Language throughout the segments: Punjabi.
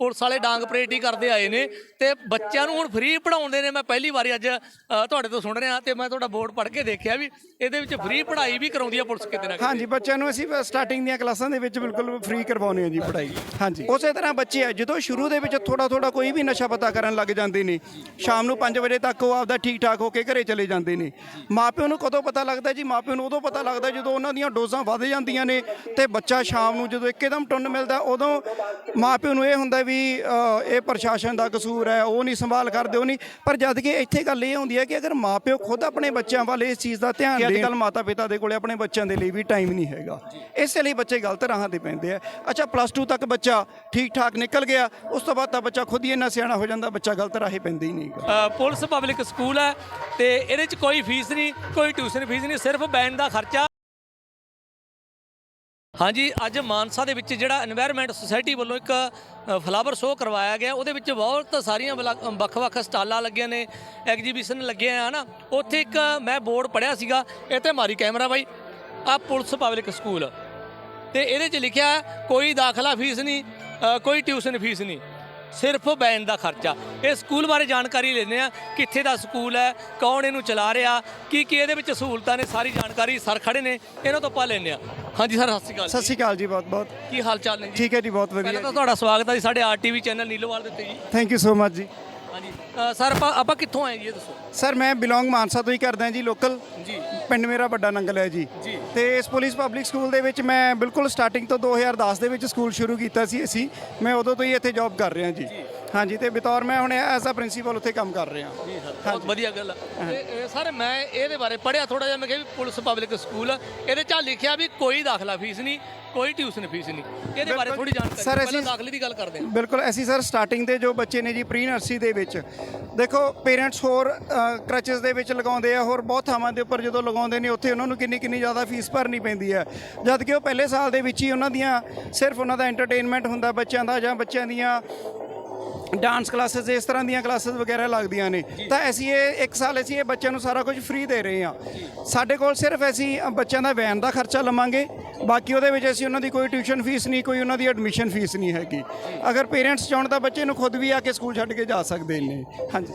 ਪੁਲਿਸ ਵਾਲੇ ਡਾਂਗ ਪਰੇਡ ਹੀ ਕਰਦੇ ਆਏ ਨੇ ਤੇ ਬੱਚਿਆਂ ਨੂੰ ਹੁਣ ਫ੍ਰੀ ਪੜਾਉਂਦੇ ਨੇ। ਮੈਂ ਪਹਿਲੀ ਵਾਰੀ ਅੱਜ ਤੁਹਾਡੇ ਤੋਂ ਸੁਣ ਰਿਹਾ ਤੇ ਮੈਂ ਤੁਹਾਡਾ ਬੋਰਡ ਪੜ੍ਹ ਕੇ ਦੇਖਿਆ ਵੀ ਇਹਦੇ ਵਿੱਚ ਫ੍ਰੀ ਪੜ੍ਹਾਈ ਵੀ ਕਰਾਉਂਦੀ ਆ ਪੁਲਿਸ ਕਿਤੇ ਨਾ ਕਿਤੇ। ਹਾਂਜੀ, ਬੱਚਿਆਂ ਨੂੰ ਅਸੀਂ ਸਟਾਰਟਿੰਗ ਦੀਆਂ ਕਲਾਸਾਂ ਦੇ ਵਿੱਚ ਬਿਲਕੁਲ ਫ੍ਰੀ ਕਰਵਾਉਂਦੇ ਹਾਂ ਜੀ ਪੜ੍ਹਾਈ। ਹਾਂਜੀ। ਉਸੇ ਤਰ੍ਹਾਂ ਬੱਚੇ ਆ, ਜਦੋਂ ਸ਼ੁਰੂ ਦੇ ਵਿੱਚ ਥੋੜਾ ਥੋੜਾ ਕੋਈ ਵੀ ਨਸ਼ਾ ਪਤਾ ਕਰਨ ਲੱਗ ਜਾਂਦੇ ਨੇ, ਸ਼ਾਮ ਨੂੰ 5 ਵਜੇ ਤੱਕ ਉਹ ਆਪਦਾ ਠੀਕ ਠਾਕ ਹੋ ਕੇ ਘਰੇ ਚਲੇ ਜਾਂਦੇ ਨੇ। ਮਾਪਿਓ ਨੂੰ ਕਦੋਂ ਪਤਾ ਲੱਗਦਾ ਜੀ? ਮਾਪਿਓ ਨੂੰ ਉਦੋਂ ਪਤਾ ਲੱਗਦਾ ਜਦੋਂ ਉਹਨਾਂ ਦੀਆਂ ਡੋਜ਼ਾਂ ਵੱਧ ਜਾਂਦੀਆਂ ਨੇ ਤੇ ਬੱਚਾ ਸ਼ਾਮ ਨੂੰ ਜਦੋਂ ਇੱਕਦਮ ਟੁੰਨ ਮਿਲਦਾ, ਉਦੋਂ ਮਾਪਿਓ ਨੂੰ ਇਹ ਹੁੰਦਾ ਵੀ ਇਹ ਪ੍ਰਸ਼ਾਸਨ ਦਾ ਕਸੂਰ ਹੈ ਉਹ ਨਹੀਂ ਸੰਭਾਲ ਕਰਦੇ ਉਹ ਨਹੀਂ। ਪਰ ਜਦ ਕਿ ਇੱਥੇ ਗੱਲ ਇਹ ਹੁੰਦੀ ਹੈ ਕਿ ਅਗਰ ਮਾਪਿਓ ਖੁਦ ਆਪਣੇ ਬੱਚਿਆਂ ਵੱਲ ਇਸ ਚੀਜ਼ ਦਾ ਧਿਆਨ ਦੇਣ ਅੱਜਕੱਲ ਮਾਤਾ ਪਿਤਾ ਦੇ ਕੋਲੇ ਆਪਣੇ ਬੱਚਿਆਂ ਦੇ ਲਈ ਵੀ ਟਾਈਮ ਨਹੀਂ ਹੈਗਾ। ਇਸੇ ਲਈ ਬੱਚੇ ਗਲਤ ਰਾਹਾਂ ਤੇ ਪੈਂਦੇ ਆ। ਅੱਛਾ ਪਲੱਸ 2 ਤੱਕ ਬੱਚਾ ਠੀਕ ਠਾਕ ਨਿਕਲ ਗਿਆ ਉਸ ਤੋਂ ਬਾਅਦ ਤਾਂ ਬੱਚਾ ਖੁਦ ਹੀ ਇੰਨਾ ਸਿਆਣਾ ਹੋ ਜਾਂਦਾ ਬੱਚਾ ਗਲਤ ਰਾਹੇ ਪੈਂਦਾ ਹੀ ਨਹੀਂਗਾ ਪੁਲਿਸ ਪਬਲਿਕ ਸਕੂਲ ਹੈ ਤੇ ਇਹਦੇ 'ਚ ਕੋਈ ਫੀਸ ਨਹੀਂ ਕੋਈ ਟਿਊਸ਼ਨ ਫੀਸ ਨਹੀਂ ਸਿਰਫ ਬੈਂਡ ਦਾ ਖਰਚਾ ਹਾਂਜੀ, ਅੱਜ ਮਾਨਸਾ ਦੇ ਵਿੱਚ ਜਿਹੜਾ এনवायरमेंट ਸੁਸਾਇਟੀ ਵੱਲੋਂ ਇੱਕ ਫਲਾਵਰ ਸ਼ੋਅ ਕਰਵਾਇਆ ਗਿਆ। ਉਹਦੇ ਵਿੱਚ ਬਹੁਤ ਸਾਰੀਆਂ ਵੱਖ-ਵੱਖ ਸਟਾਲਾਂ ਲੱਗੀਆਂ ਨੇ ਐਗਜੀਬਿਸ਼ਨ ਲੱਗੇ ਆ, ਹਨਾ? ਉੱਥੇ ਇੱਕ ਮੈਂ ਬੋਰਡ ਪੜਿਆ ਸੀਗਾ ਇੱਥੇ ਮਾਰੀ ਕੈਮਰਾ ਬਾਈ। ਆ ਪੁਲਿਸ ਪਬਲਿਕ ਸਕੂਲ ਤੇ ਇਹਦੇ 'ਚ ਲਿਖਿਆ, ਕੋਈ ਦਾਖਲਾ ਫੀਸ ਨਹੀਂ ਕੋਈ ਟਿਊਸ਼ਨ ਫੀਸ ਨਹੀਂ। ਸਿਰਫ ਬੈਂਡ ਦਾ ਖਰਚਾ। ਇਹ ਸਕੂਲ ਬਾਰੇ ਜਾਣਕਾਰੀ ਲੈਂਦੇ ਆ ਕਿੱਥੇ ਦਾ ਸਕੂਲ ਹੈ? ਕੌਣ ਇਹਨੂੰ ਚਲਾ ਰਿਹਾ? ਕੀ ਕੀ ਇਹਦੇ ਵਿੱਚ ਸਹੂਲਤਾਂ ਨੇ? ਸਾਰੀ ਜਾਣਕਾਰੀ ਸਰ ਖੜੇ ਨੇ। ਇਹਨਾਂ ਤੋਂ ਆਪਾਂ ਲੈਂਦੇ ਆ ਹਾਂਜੀ ਸਰ ਸਤਿ ਸ਼੍ਰੀ ਅਕਾਲ ਸਤਿ ਸ਼੍ਰੀ ਅਕਾਲ ਜੀ ਬਹੁਤ ਬਹੁਤ। ਕੀ ਹਾਲ ਚਾਲ ਨੇ ਜੀ? ਠੀਕ ਹੈ ਜੀ ਬਹੁਤ ਪਹਿਲਾਂ ਵਧੀਆ ਤਾਂ ਤੁਹਾਡਾ ਸਵਾਗਤ ਹੈ ਜੀ। ਸਾਡੇ ਆਰਟੀਵੀ ਚੈਨਲ ਨੀਲੋਵਾਲ ਦੇ ਉੱਤੇ ਜੀ। ਥੈਂਕ ਯੂ ਸੋ ਮਚ ਜੀ। ਹਾਂਜੀ। ਅ, ਸਰ ਆਪਾਂ ਆਪਾਂ ਕਿੱਥੋਂ ਆਏ ਜੀ ਇਹ ਦੱਸੋ। ਸਰ ਮੈਂ ਬਿਲੋਂਗ ਮਾਨਸਾ ਤੋਂ ਹੀ ਕਰਦਾ ਜੀ ਲੋਕਲ ਜੀ। ਪਿੰਡ ਮੇਰਾ ਵੱਡਾ ਨੰਗਲ ਹੈ ਜੀ। ਜੀ। ਤੇ ਇਸ ਪੁਲਿਸ ਪਬਲਿਕ ਸਕੂਲ ਦੇ ਵਿੱਚ ਮੈਂ ਬਿਲਕੁਲ ਸਟਾਰਟਿੰਗ ਤੋਂ 2010 ਦੇ ਵਿੱਚ ਸਕੂਲ ਸ਼ੁਰੂ ਕੀਤਾ ਸੀ ਅਸੀਂ। ਮੈਂ ਉਦੋਂ ਤੋਂ ਹੀ ਇੱਥੇ ਜੌਬ ਕਰ ਰਿਹਾ ਜੀ। ਹਾਂਜੀ ਤੇ ਬਤੌਰ ਮੈਂ ਹੁਣ ਐਜ਼ ਅ ਪ੍ਰਿੰਸੀਪਲ ਉੱਥੇ ਕੰਮ ਕਰ ਰਿਹਾ। ਜੀ ਸਰ ਬਹੁਤ ਵਧੀਆ ਗੱਲ ਆ। ਤੇ ਸਰ ਮੈਂ ਇਹਦੇ ਬਾਰੇ ਪੜਿਆ ਥੋੜਾ ਜਿਹਾ ਮੈਂ ਕਿਹਾ ਵੀ ਪੁਲਿਸ ਪਬਲਿਕ ਸਕੂਲ ਆ। ਇਹਦੇ 'ਚ ਲਿਖਿਆ ਵੀ ਕੋਈ ਦਾਖਲਾ ਫੀਸ ਨਹੀਂ ਕੋਈ ਟਿਊਸ਼ਨ ਫੀਸ ਨਹੀਂ। ਇਹਦੇ ਬਾਰੇ। ਥੋੜੀ ਜਾਣਕਾਰੀ ਸਰ, ਪਹਿਲਾਂ ਅਸੀਂ- ਦਾਖਲੇ ਦੀ ਗੱਲ ਕਰਦੇ ਹਾਂ। ਬਿਲਕੁਲ ਅਸੀਂ ਸਰ ਸਟਾਰਟਿੰਗ ਦੇ ਜੋ ਬੱਚੇ ਨੇ ਜੀ ਪ੍ਰੀ ਨਰਸਰੀ ਦੇ ਵਿੱਚ ਦੇਖੋ ਪੇਰੈਂਟਸ ਹੋਰ ਕ੍ਰਚਸ ਦੇ ਵਿੱਚ ਲਗਾਉਂਦੇ ਆ ਹੋਰ ਬਹੁਤ ਥਾਵਾਂ ਦੇ ਉੱਪਰ ਜਦੋਂ ਲਗਾਉਂਦੇ ਨੇ ਉੱਥੇ ਉਹਨਾਂ ਨੂੰ ਕਿੰਨੀ ਕਿੰਨੀ ਜ਼ਿਆਦਾ ਫੀਸ ਭਰਨੀ ਪੈਂਦੀ ਹੈ ਜਦ ਕਿ ਉਹ ਪਹਿਲੇ ਸਾਲ ਦੇ ਵਿੱਚ ਹੀ ਉਹਨਾਂ ਦੀਆਂ ਸਿਰਫ ਉਹਨਾਂ ਦਾ ਐਂਟਰਟੇਨਮੈਂਟ ਹੁੰਦਾ ਬੱਚਿਆਂ ਦਾ ਜਾਂ ਬੱਚਿਆਂ ਦੀਆਂ ਡਾਂਸ ਕਲਾਸਿਸ ਇਸ ਤਰ੍ਹਾਂ ਦੀਆਂ ਕਲਾਸਿਸ ਵਗੈਰਾ ਲੱਗਦੀਆਂ ਨੇ। ਤਾਂ ਅਸੀਂ ਇਹ ਇੱਕ ਸਾਲ ਅਸੀਂ ਇਹ ਬੱਚਿਆਂ ਨੂੰ ਸਾਰਾ ਕੁਝ ਫ੍ਰੀ ਦੇ ਰਹੇ ਹਾਂ। ਸਾਡੇ ਕੋਲ ਸਿਰਫ ਅਸੀਂ ਬੱਚਿਆਂ ਦਾ ਵੈਨ ਦਾ ਖਰਚਾ ਲਵਾਂਗੇ। ਬਾਕੀ ਉਹਦੇ ਵਿੱਚ ਅਸੀਂ ਉਹਨਾਂ ਦੀ ਕੋਈ ਟਿਊਸ਼ਨ ਫੀਸ ਨਹੀਂ ਕੋਈ ਉਹਨਾਂ ਦੀ ਐਡਮਿਸ਼ਨ ਫੀਸ ਨਹੀਂ ਹੈਗੀ। ਅਗਰ ਪੇਰੈਂਟਸ ਚਾਹਣ ਤਾਂ ਬੱਚੇ ਨੂੰ ਖੁਦ ਵੀ ਆ ਕੇ ਸਕੂਲ ਛੱਡ ਕੇ ਜਾ ਸਕਦੇ ਨੇ। ਹਾਂਜੀ।